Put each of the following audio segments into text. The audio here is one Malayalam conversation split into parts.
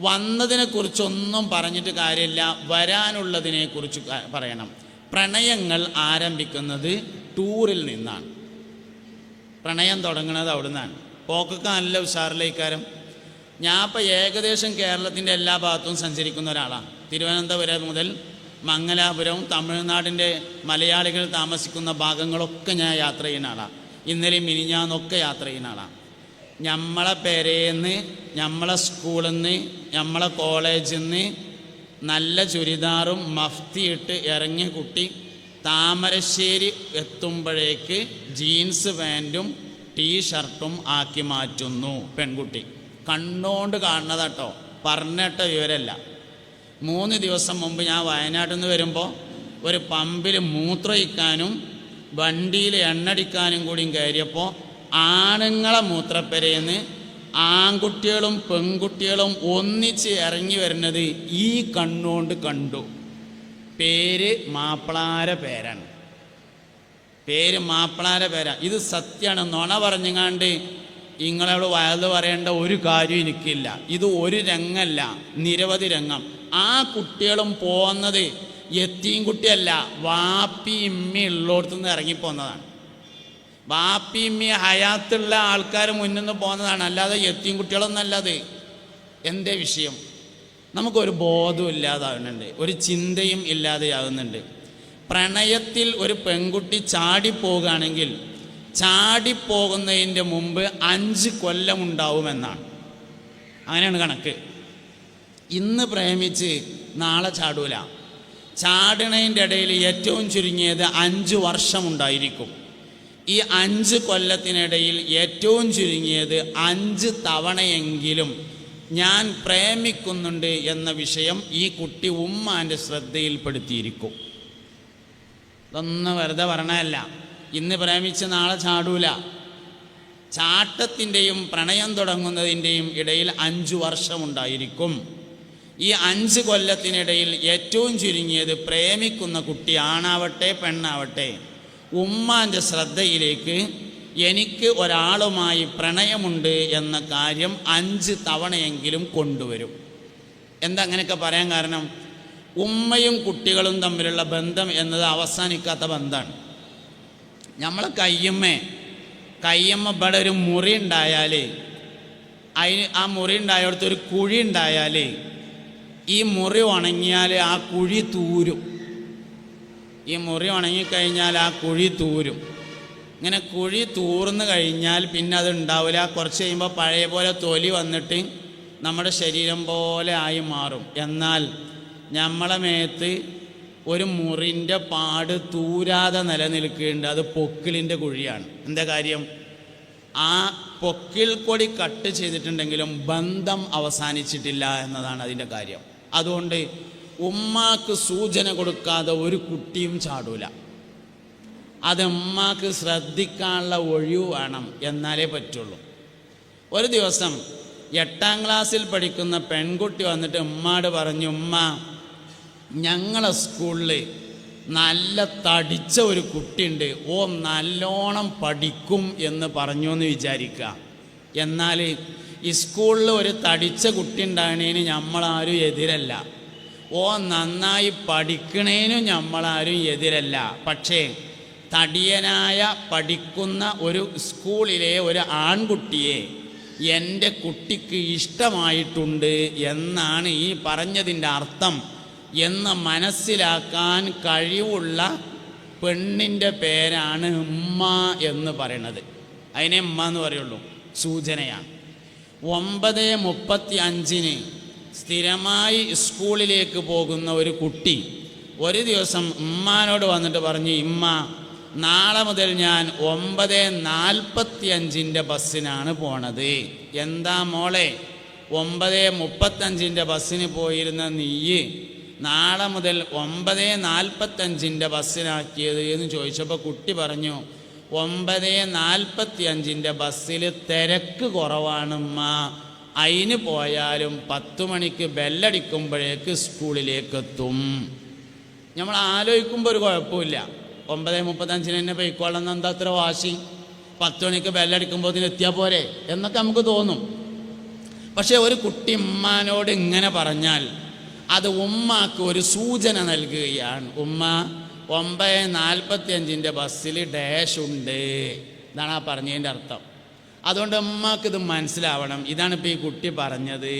വന്നതിനെക്കുറിച്ചൊന്നും പറഞ്ഞിട്ട് കാര്യമില്ല. വരാനുള്ളതിനെക്കുറിച്ച് പറയണം. പ്രണയങ്ങൾ ആരംഭിക്കുന്നത് ടൂറിൽ നിന്നാണ്. പ്രണയം തുടങ്ങുന്നത് അവിടുന്നാണ്. പോക്കൊക്കെ നല്ല ഉഷാറിലേക്കാരം. ഞാൻ ഇപ്പം ഏകദേശം കേരളത്തിന്റെ എല്ലാ ഭാഗത്തും സഞ്ചരിക്കുന്ന ഒരാളാണ്. തിരുവനന്തപുരം മുതൽ മംഗലാപുരം തമിഴ്നാടിന്റെ മലയാളികൾ താമസിക്കുന്ന ഭാഗങ്ങളൊക്കെ ഞാൻ യാത്ര ചെയ്യുന്ന ആളാണ്. ഇന്നലെയും മിനിഞ്ഞാന്നൊക്കെ യാത്ര ചെയ്യുന്ന ആളാണ്. നമ്മളെ പെരേന്ന് നമ്മളെ സ്കൂളിൽ നിന്ന് നമ്മളെ കോളേജിൽ നിന്ന് നല്ല ചുരിദാറും മഫ്തിയിട്ട് ഇറങ്ങിയ കുട്ടി താമരശ്ശേരി എത്തുമ്പോഴേക്ക് ജീൻസ് പാന്റും ടീ ഷർട്ടും ആക്കി മാറ്റുന്നു പെൺകുട്ടി. കണ്ണോണ്ട് കാണുന്നതാട്ടോ. പറഞ്ഞിട്ട വിവരമല്ല മൂന്ന് ദിവസം മുമ്പ് ഞാൻ വയനാട്ടിൽ നിന്ന് വരുമ്പോൾ ഒരു പമ്പിൽ മൂത്രയിക്കാനും വണ്ടിയിൽ എണ്ണടിക്കാനും കൂടിയും കയറിയപ്പോൾ ആണുങ്ങളെ മൂത്രപ്പരയെന്ന് ആൺകുട്ടികളും പെൺകുട്ടികളും ഒന്നിച്ച് ഇറങ്ങി വരുന്നത് ഈ കണ്ണുകൊണ്ട് കണ്ടു. പേര് മാപ്പിളാര പേരാണ്. പേര് മാപ്പിളാര പേരാ. ഇത് സത്യമാണ് നുണ പറഞ്ഞങ്ങാണ്ട് നിങ്ങളോട് വയത് പറയേണ്ട ഒരു കാര്യം എനിക്കില്ല. ഇത് ഒരു രംഗമല്ല നിരവധി രംഗം. ആ കുട്ടികളും പോകുന്നത് എത്തിയും കുട്ടിയല്ല. വാപ്പി ഇമ്മി ഉള്ളിടത്തുനിന്ന് ഇറങ്ങിപ്പോന്നതാണ്. വാപ്പി ഇമ്മി ഹയാത്തുള്ള ആൾക്കാർ മുന്നിൽ നിന്ന് പോകുന്നതാണ്. അല്ലാതെ എത്തിയും കുട്ടികളൊന്നും അല്ലാതെ. എന്തേ വിഷയം? നമുക്കൊരു ബോധവും ഇല്ലാതാകുന്നുണ്ട് ഒരു ചിന്തയും ഇല്ലാതെയാകുന്നുണ്ട് പ്രണയത്തിൽ ഒരു പെൺകുട്ടി ചാടിപ്പോകുകയാണെങ്കിൽ ചാടിപ്പോകുന്നതിന്റെ മുമ്പ് അഞ്ച് കൊല്ലമുണ്ടാവുമെന്നാണ് അങ്ങനെയാണ് കണക്ക്. ഇന്ന് പ്രേമിച്ച് നാളെ ചാടൂല. ചാടണതിന്റെ ഇടയിൽ ഏറ്റവും ചുരുങ്ങിയത് അഞ്ച് വർഷമുണ്ടായിരിക്കും ഈ അഞ്ച് കൊല്ലത്തിനിടയിൽ ഏറ്റവും ചുരുങ്ങിയത് അഞ്ച് തവണയെങ്കിലും ഞാൻ പ്രേമിക്കുന്നുണ്ട് എന്ന വിഷയം ഈ കുട്ടി ഉമ്മാന്റെ ശ്രദ്ധയിൽപ്പെടുത്തിയിരിക്കും. ഇതൊന്നും വെറുതെ പറഞ്ഞതല്ല. ഇന്ന് പ്രേമിച്ച് നാളെ ചാടൂല. ചാട്ടത്തിന്റെയും പ്രണയം തുടങ്ങുന്നതിന്റെയും ഇടയിൽ അഞ്ചു വർഷമുണ്ടായിരിക്കും. ഈ അഞ്ച് കൊല്ലത്തിനിടയിൽ ഏറ്റവും ചുരുങ്ങിയത് പ്രേമിക്കുന്ന കുട്ടി ആണാവട്ടെ പെണ്ണാവട്ടെ ഉമ്മാന്റെ ശ്രദ്ധയിലേക്ക് എനിക്ക് ഒരാളുമായി പ്രണയമുണ്ട് എന്ന കാര്യം അഞ്ച് തവണയെങ്കിലും കൊണ്ടുവരും. എന്താ അങ്ങനെയൊക്കെ പറയാൻ കാരണം? ഉമ്മയും കുട്ടികളും തമ്മിലുള്ള ബന്ധം എന്നത് അവസാനിക്കാത്ത ബന്ധമാണ്. നമ്മളെ കയ്യമ്മേ കയ്യമ്മ ഇവിടെ ഒരു മുറി ഉണ്ടായാൽ അതിന് ആ മുറി ഉണ്ടായടത്ത് ഒരു കുഴി ഉണ്ടായാൽ ഈ മുറി ഉണങ്ങിയാൽ ആ കുഴി തൂരും. ഈ മുറി ഉണങ്ങിക്കഴിഞ്ഞാൽ ആ കുഴി തൂരും. ഇങ്ങനെ കുഴി തൂർന്ന് കഴിഞ്ഞാൽ പിന്നെ അത് ഉണ്ടാവില്ല. കുറച്ച് കഴിയുമ്പോൾ പഴയ പോലെ തൊലി വന്നിട്ട് നമ്മുടെ ശരീരം പോലെ ആയി മാറും. എന്നാൽ നമ്മളെ മേത്ത് ഒരു മുറിന്റെ പാട് തൂരാതെ നിലനിൽക്കുന്നുണ്ട്. അത് പൊക്കിളിന്റെ കുഴിയാണ്. എന്താ കാര്യം? ആ പൊക്കിൽ കൊടി കട്ട് ചെയ്തിട്ടുണ്ടെങ്കിലും ബന്ധം അവസാനിച്ചിട്ടില്ല എന്നതാണ് അതിന്റെ കാര്യം. അതുകൊണ്ട് ഉമ്മാക്ക് സൂചന കൊടുക്കാതെ ഒരു കുട്ടിയും ചാടൂല. അത് ഉമ്മാക്ക് ശ്രദ്ധിക്കാനുള്ള ഒഴിവ് വേണം എന്നാലേ പറ്റുള്ളൂ. ഒരു ദിവസം എട്ടാം ക്ലാസ്സിൽ പഠിക്കുന്ന പെൺകുട്ടി വന്നിട്ട് ഉമ്മാട് പറഞ്ഞു ഉമ്മ ഞങ്ങളെ സ്കൂളിൽ നല്ല തടിച്ച ഒരു കുട്ടിയുണ്ട്. ഓ നല്ലോണം പഠിക്കും എന്ന് പറഞ്ഞു എന്ന് വിചാരിക്കുക എന്നാൽ ഈ സ്കൂളിൽ ഒരു തടിച്ച കുട്ടി ഉണ്ടാകണേന് നമ്മളാരും എതിരല്ല. ഓ നന്നായി പഠിക്കണേനും നമ്മളാരും എതിരല്ല. പക്ഷേ തടിയനായ പഠിക്കുന്ന ഒരു സ്കൂളിലെ ഒരു ആൺകുട്ടിയെ എന്റെ കുട്ടിക്ക് ഇഷ്ടമായിട്ടുണ്ട് എന്നാണ് ഈ പറഞ്ഞതിന്റെ അർത്ഥം എന്ന് മനസ്സിലാക്കാൻ കഴിവുള്ള പെണ്ണിന്റെ പേരാണ് ഉമ്മ എന്ന് പറയണത്. അതിനെ ഉമ്മ എന്ന് പറയുള്ളൂ. സൂചനയാണ്. ഒമ്പത് മുപ്പത്തി അഞ്ചിന് സ്ഥിരമായി സ്കൂളിലേക്ക് പോകുന്ന ഒരു കുട്ടി ഒരു ദിവസം ഉമ്മാനോട് വന്നിട്ട് പറഞ്ഞു ഇമ്മ നാളെ മുതൽ ഞാൻ ഒമ്പത് നാൽപ്പത്തി അഞ്ചിന്റെ ബസ്സിനാണ് പോണത്. എന്താ മോളെ ഒമ്പത് മുപ്പത്തഞ്ചിന്റെ ബസ്സിന് പോയിരുന്ന നീയ് നാളെ മുതൽ ഒമ്പത് നാൽപ്പത്തഞ്ചിന്റെ ബസ്സിനാക്കിയത്? എന്ന് ചോദിച്ചപ്പോൾ കുട്ടി പറഞ്ഞു ഒമ്പത് നാൽപ്പത്തി അഞ്ചിന്റെ ബസ്സിൽ തിരക്ക് കുറവാണുമ്മ അതിന് പോയാലും പത്ത് മണിക്ക് ബെല്ലടിക്കുമ്പോഴേക്ക് സ്കൂളിലേക്ക് എത്തും നമ്മൾ ആലോചിക്കുമ്പോൾ ഒരു കുഴപ്പമില്ല ഒമ്പത് മുപ്പത്തഞ്ചിന് തന്നെ പൊയ്ക്കോളെന്ന് എന്താ അത്ര വാശി? പത്ത് മണിക്ക് ബെല്ലടിക്കുമ്പോൾ എത്തിയാൽ പോരെ? എന്നൊക്കെ നമുക്ക് തോന്നും. പക്ഷേ ഒരു കുട്ടി ഉമ്മാനോട് ഇങ്ങനെ പറഞ്ഞാൽ അത് ഉമ്മാക്ക് ഒരു സൂചന നൽകുകയാണ്. ഉമ്മ ഒമ്പത് നാൽപ്പത്തി അഞ്ചിന്റെ ബസ്സിൽ ഡാഷ് ഉണ്ട്. എന്നാണ് ആ പറഞ്ഞതിന്റെ അർത്ഥം. അതുകൊണ്ട് അമ്മക്കിത് മനസ്സിലാവണം. ഇതാണ് ഇപ്പോൾ ഈ കുട്ടി പറഞ്ഞത്.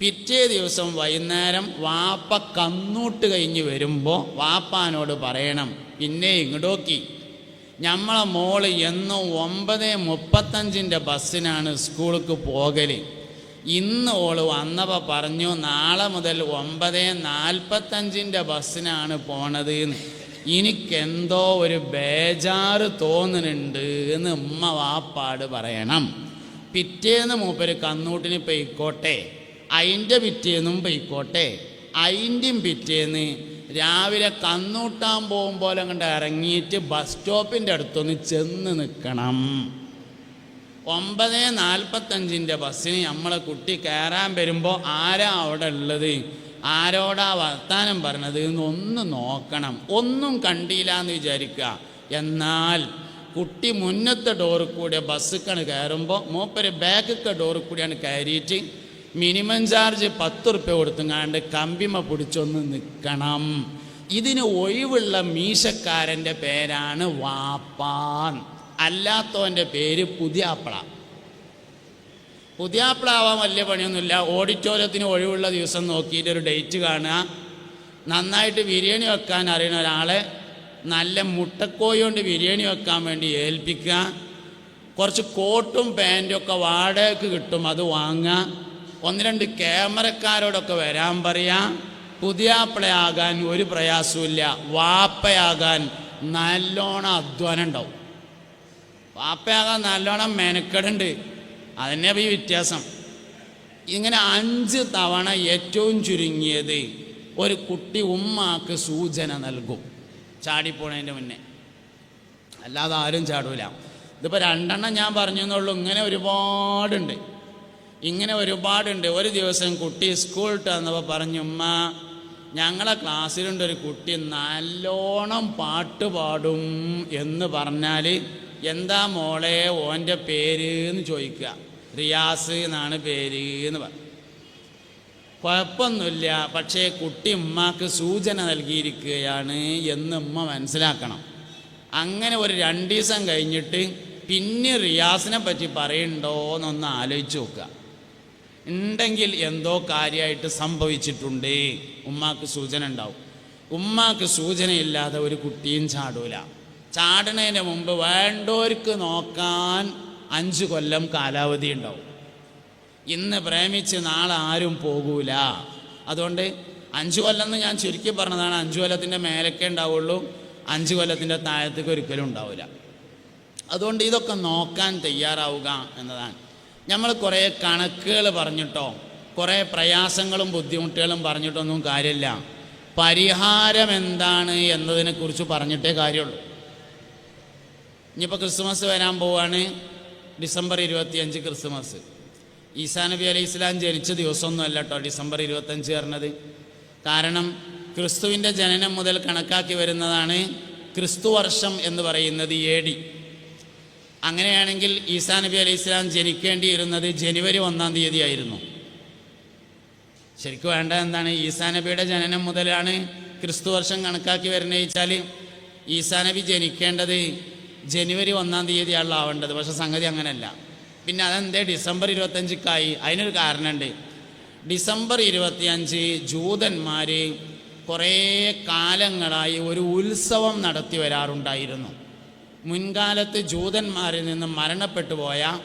പിറ്റേ ദിവസം വൈകുന്നേരം വാപ്പ കന്നൂട്ട് കഴിഞ്ഞ് വരുമ്പോൾ വാപ്പാനോട് പറയണം പിന്നെ ഇങ്ങോട്ടോക്കി നമ്മളെ മോൾ എന്നും ഒമ്പത് മുപ്പത്തഞ്ചിന്റെ ബസ്സിനാണ് സ്കൂൾക്ക് പോകൽ ഇന്ന് ഓൾ വന്നപ്പോൾ പറഞ്ഞു നാളെ മുതൽ ഒമ്പത് നാൽപ്പത്തഞ്ചിന്റെ ബസ്സിനാണ് പോണത് എനിക്കെന്തോ ഒരു ബേജാറ് തോന്നുന്നുണ്ട് എന്ന് ഉമ്മ വാപ്പാട് പറയണം. പിറ്റേന്ന് മൂപ്പര് കന്നൂട്ടിന് പെയ്ക്കോട്ടെ. അതിന്റെ പിറ്റേന്നും പെയ്ക്കോട്ടെ. അതിന്റെയും പിറ്റേന്ന് രാവിലെ കന്നൂട്ടാൻ പോകുമ്പോൾ അങ്ങോട്ട് ഇറങ്ങിയിട്ട് ബസ് സ്റ്റോപ്പിന്റെ അടുത്തൊന്ന് ചെന്ന് നിൽക്കണം. ഒമ്പത് നാൽപ്പത്തഞ്ചിന്റെ ബസ്സിന് നമ്മളെ കുട്ടി കയറാൻ വരുമ്പോൾ ആരാ അവിടെ ഉള്ളത്? ആരോടാ വർത്താനം പറഞ്ഞത് ഒന്ന് നോക്കണം. ഒന്നും കണ്ടില്ല എന്ന് വിചാരിക്കുക. എന്നാൽ കുട്ടി മുന്നത്തെ ഡോറിൽ കൂടെ ബസ്സിക്കാണ് കയറുമ്പോൾ മൂപ്പര് ബാക്കിത്തെ ഡോറിൽ കൂടിയാണ് കയറിയിട്ട് മിനിമം ചാർജ് പത്ത് റുപ്യ കൊടുത്തുങ്ങാണ്ട് കമ്പിമ പിടിച്ചൊന്ന് നിൽക്കണം ഇതിന് ഒഴിവുള്ള മീശക്കാരന്റെ പേരാണ് വാപ്പാൻ. അല്ലാത്തവന്റെ പേര് പുതിയാപ്പള. പുതിയാപ്പള ആവാൻ വലിയ പണിയൊന്നുമില്ല. ഓഡിറ്റോറിയത്തിന് ഒഴിവുള്ള ദിവസം നോക്കിയിട്ട് ഒരു ഡേറ്റ് കാണുക. നന്നായിട്ട് ബിരിയാണി വെക്കാൻ അറിയുന്ന ഒരാളെ നല്ല മുട്ടക്കോയി കൊണ്ട് ബിരിയാണി വെക്കാൻ വേണ്ടി ഏൽപ്പിക്കുക. കുറച്ച് കോട്ടും പാന്റും ഒക്കെ വാടകയ്ക്ക് കിട്ടും അത് വാങ്ങുക. ഒന്ന് രണ്ട് ക്യാമറക്കാരോടൊക്കെ വരാൻ പറയാം പുതിയാപ്പിളയാകാൻ ഒരു പ്രയാസമില്ല വാപ്പയാകാൻ നല്ലോണം അധ്വാനം ഉണ്ടാവും. വാപ്പയാകാൻ നല്ലോണം മെനക്കെടുണ്ട്. അതന്നെ ഈ വ്യത്യാസം. ഇങ്ങനെ അഞ്ച് തവണ ഏറ്റവും ചുരുങ്ങിയത് ഒരു കുട്ടി ഉമ്മാക്ക് സൂചന നൽകും. ചാടിപ്പോണതിന്റെ മുന്നേ. അല്ലാതെ ആരും ചാടൂല. ഇതിപ്പോൾ രണ്ടെണ്ണം ഞാൻ പറഞ്ഞു എന്നുള്ളൂ ഇങ്ങനെ ഒരുപാടുണ്ട്. ഇങ്ങനെ ഒരുപാടുണ്ട്. ഒരു ദിവസം കുട്ടി സ്കൂൾ ഇട്ട് വന്നപ്പോൾ പറഞ്ഞു ഉമ്മ ഞങ്ങളെ ക്ലാസ്സിലുണ്ടൊരു കുട്ടി നല്ലോണം പാട്ട് പാടും എന്ന് പറഞ്ഞാൽ എന്താ മോളെ ഓന്റെ പേര് എന്ന് ചോദിക്കുക. റിയാസ് എന്നാണ് പേര് എന്ന് പറയും കുഴപ്പമൊന്നുമില്ല പക്ഷേ കുട്ടി ഉമ്മാക്ക് സൂചന നൽകിയിരിക്കുകയാണ് എന്ന് ഉമ്മ മനസ്സിലാക്കണം. അങ്ങനെ ഒരു രണ്ട് ദിവസം കഴിഞ്ഞിട്ട് പിന്നെ റിയാസിനെ പറ്റി പറയണ്ടോ എന്നൊന്ന് ആലോചിച്ച് നോക്കുക. ഉണ്ടെങ്കിൽ എന്തോ കാര്യമായിട്ട് സംഭവിച്ചിട്ടുണ്ട്. ഉമ്മാക്ക് സൂചന ഉണ്ടാവും. ഉമ്മാക്ക് സൂചനയില്ലാതെ ഒരു കുട്ടിയും ചാടൂല. ചാടണതിന് മുമ്പ് വേണ്ടവർക്ക് നോക്കാൻ അഞ്ച് കൊല്ലം കാലാവധി ഉണ്ടാവും. ഇന്ന് പ്രേമിച്ച് നാളെ ആരും പോകൂല. അതുകൊണ്ട് അഞ്ച് കൊല്ലം എന്ന് ഞാൻ ചുരുക്കി പറഞ്ഞതാണ് അഞ്ച് കൊല്ലത്തിന്റെ മേലൊക്കെ ഉണ്ടാവുള്ളൂ അഞ്ച് കൊല്ലത്തിന്റെ താഴത്തേക്ക് ഒരിക്കലും ഉണ്ടാവില്ല അതുകൊണ്ട് ഇതൊക്കെ നോക്കാൻ തയ്യാറാവുക എന്നതാണ്. നമ്മൾ കുറേ കണക്കുകൾ പറഞ്ഞിട്ടോ കുറേ പ്രയാസങ്ങളും ബുദ്ധിമുട്ടുകളും പറഞ്ഞിട്ടൊന്നും കാര്യമില്ല. പരിഹാരം എന്താണ് എന്നതിനെക്കുറിച്ച് പറഞ്ഞിട്ടേ കാര്യമുള്ളൂ. ഇനിയിപ്പോൾ ക്രിസ്മസ് വരാൻ പോവാണ് ഡിസംബർ ഇരുപത്തിയഞ്ച് ക്രിസ്മസ് ഈസാ നബി അലൈഹി ഇസ്ലാം ജനിച്ച ദിവസമൊന്നും അല്ല കേട്ടോ ഡിസംബർ ഇരുപത്തഞ്ച് പറഞ്ഞത്. കാരണം ക്രിസ്തുവിന്റെ ജനനം മുതൽ കണക്കാക്കി വരുന്നതാണ് ക്രിസ്തു വർഷം എന്ന് പറയുന്നത് എ ഡി. അങ്ങനെയാണെങ്കിൽ ഈസാ നബി അലൈഹി ഇസ്ലാം ജനിക്കേണ്ടിയിരുന്നത് ജനുവരി ഒന്നാം തീയതി ആയിരുന്നു ശരിക്കും വേണ്ട എന്താണ്? ഈസാ നബിയുടെ ജനനം മുതലാണ് ക്രിസ്തു വർഷം കണക്കാക്കി വരുന്നത് വെച്ചാൽ ഈസാ നബി ജനിക്കേണ്ടത് ജനുവരി ഒന്നാം തീയതിയാണല്ലോ ആവേണ്ടത്. പക്ഷെ സംഗതി അങ്ങനെയല്ല. പിന്നെ അതെന്തേ? ഡിസംബർ ഇരുപത്തഞ്ചിക്കായി. അതിനൊരു കാരണമുണ്ട് ഡിസംബർ ഇരുപത്തിയഞ്ച് ജൂതന്മാർ കുറേ കാലങ്ങളായി ഒരു ഉത്സവം നടത്തി വരാറുണ്ടായിരുന്നു. മുൻകാലത്ത് ജൂതന്മാരിൽ നിന്ന് മരണപ്പെട്ടു പോയ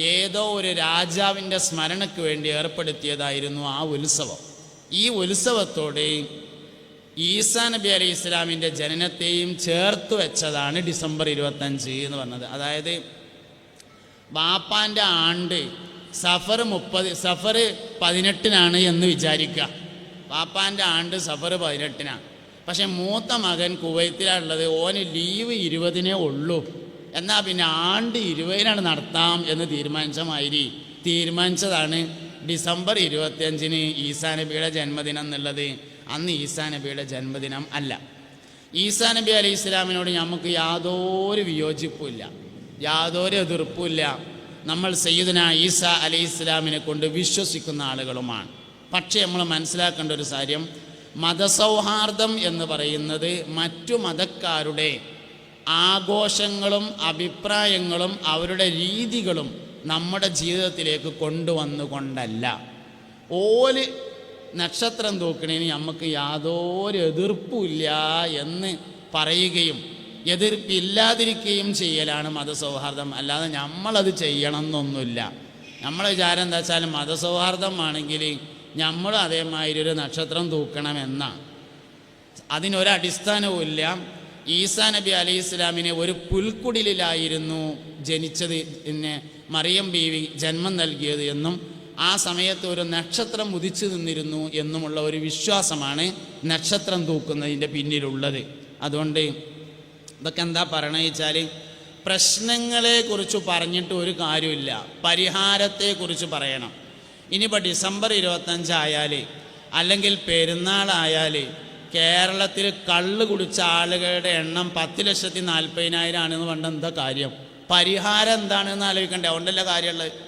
ഏതോ ഒരു രാജാവിന്റെ സ്മരണയ്ക്ക് വേണ്ടി ഏർപ്പെടുത്തിയതായിരുന്നു ആ ഉത്സവം. ഈ ഉത്സവത്തോട് ഈസാ നബി അലൈഹി ഇസ്ലാമിന്റെ ജനനത്തെയും ചേർത്ത് വെച്ചതാണ് ഡിസംബർ ഇരുപത്തഞ്ച് എന്ന് പറഞ്ഞത്. അതായത് വാപ്പാന്റെ ആണ്ട് സഫർ മുപ്പത് സഫർ പതിനെട്ടിനാണ് എന്ന് വിചാരിക്കുക. വാപ്പാന്റെ ആണ്ട് സഫർ പതിനെട്ടിനാണ്. പക്ഷെ മൂത്ത മകൻ കുവൈത്തിലാണുള്ളത് ഓന് ലീവ് ഇരുപതിനേ ഉള്ളൂ. എന്നാൽ പിന്നെ ആണ്ട് ഇരുപതിനാണ് നടത്താം എന്ന് തീരുമാനിച്ച മാതിരി തീരുമാനിച്ചതാണ് ഡിസംബർ ഇരുപത്തിയഞ്ചിന് ഈസാ നബിയുടെ ജന്മദിനം എന്നുള്ളത്. അന്ന് ഈസാ നബിയുടെ ജന്മദിനം അല്ല. ഈസാ നബി അലൈഹി ഇസ്ലാമിനോട് നമുക്ക് യാതൊരു വിയോജിപ്പുമില്ല. യാതൊരു എതിർപ്പുമില്ല. നമ്മൾ സയ്യിദന ഈസ അലി ഇസ്ലാമിനെ കൊണ്ട് വിശ്വസിക്കുന്ന ആളുകളുമാണ്. പക്ഷേ നമ്മൾ മനസ്സിലാക്കേണ്ട ഒരു കാര്യം മതസൗഹാർദ്ദം എന്ന് പറയുന്നത് മറ്റു മതക്കാരുടെ ആഘോഷങ്ങളും അഭിപ്രായങ്ങളും അവരുടെ രീതികളും നമ്മുടെ ജീവിതത്തിലേക്ക് കൊണ്ടുവന്നുകൊണ്ടല്ല. ഓൽ നക്ഷത്രം തൂക്കണേന് നമുക്ക് യാതൊരു എതിർപ്പുമില്ല എന്ന് പറയുകയും എതിർപ്പില്ലാതിരിക്കുകയും ചെയ്യലാണ് മതസൗഹാർദ്ദം. അല്ലാതെ നമ്മളത് ചെയ്യണം എന്നൊന്നുമില്ല നമ്മളെ വിചാരം എന്താ വെച്ചാൽ മതസൗഹാർദ്ദമാണെങ്കിൽ നമ്മൾ അതേമാതിരി ഒരു നക്ഷത്രം തൂക്കണമെന്നാണ് അതിനൊരടിസ്ഥാനവും ഇല്ല ഈസാ നബി അലൈഹി ഇസ്ലാമിനെ ഒരു പുൽക്കുടിലായിരുന്നു ജനിച്ചത് പിന്നെ മറിയം ബീവി ജന്മം നൽകിയത് എന്നും ആ സമയത്ത് ഒരു നക്ഷത്രം ഉദിച്ചു നിന്നിരുന്നു എന്നുമുള്ള ഒരു വിശ്വാസമാണ് നക്ഷത്രം തൂക്കുന്നതിന്റെ പിന്നിലുള്ളത്. അതുകൊണ്ട് ഇതൊക്കെ എന്താ പറയണത് വെച്ചാൽ പ്രശ്നങ്ങളെക്കുറിച്ച് പറഞ്ഞിട്ട് ഒരു കാര്യമില്ല. പരിഹാരത്തെക്കുറിച്ച് പറയണം. ഇനിയിപ്പോൾ ഡിസംബർ ഇരുപത്തഞ്ചായാൽ അല്ലെങ്കിൽ പെരുന്നാളായാൽ കേരളത്തിൽ കള്ള് കുടിച്ച ആളുകളുടെ എണ്ണം പത്ത് ലക്ഷത്തി നാൽപ്പതിനായിരം ആണെന്ന് പറഞ്ഞാൽ എന്താ കാര്യം? പരിഹാരം എന്താണെന്ന് ആലോചിക്കണ്ടേ? അതുകൊണ്ടല്ല കാര്യമുള്ളത്.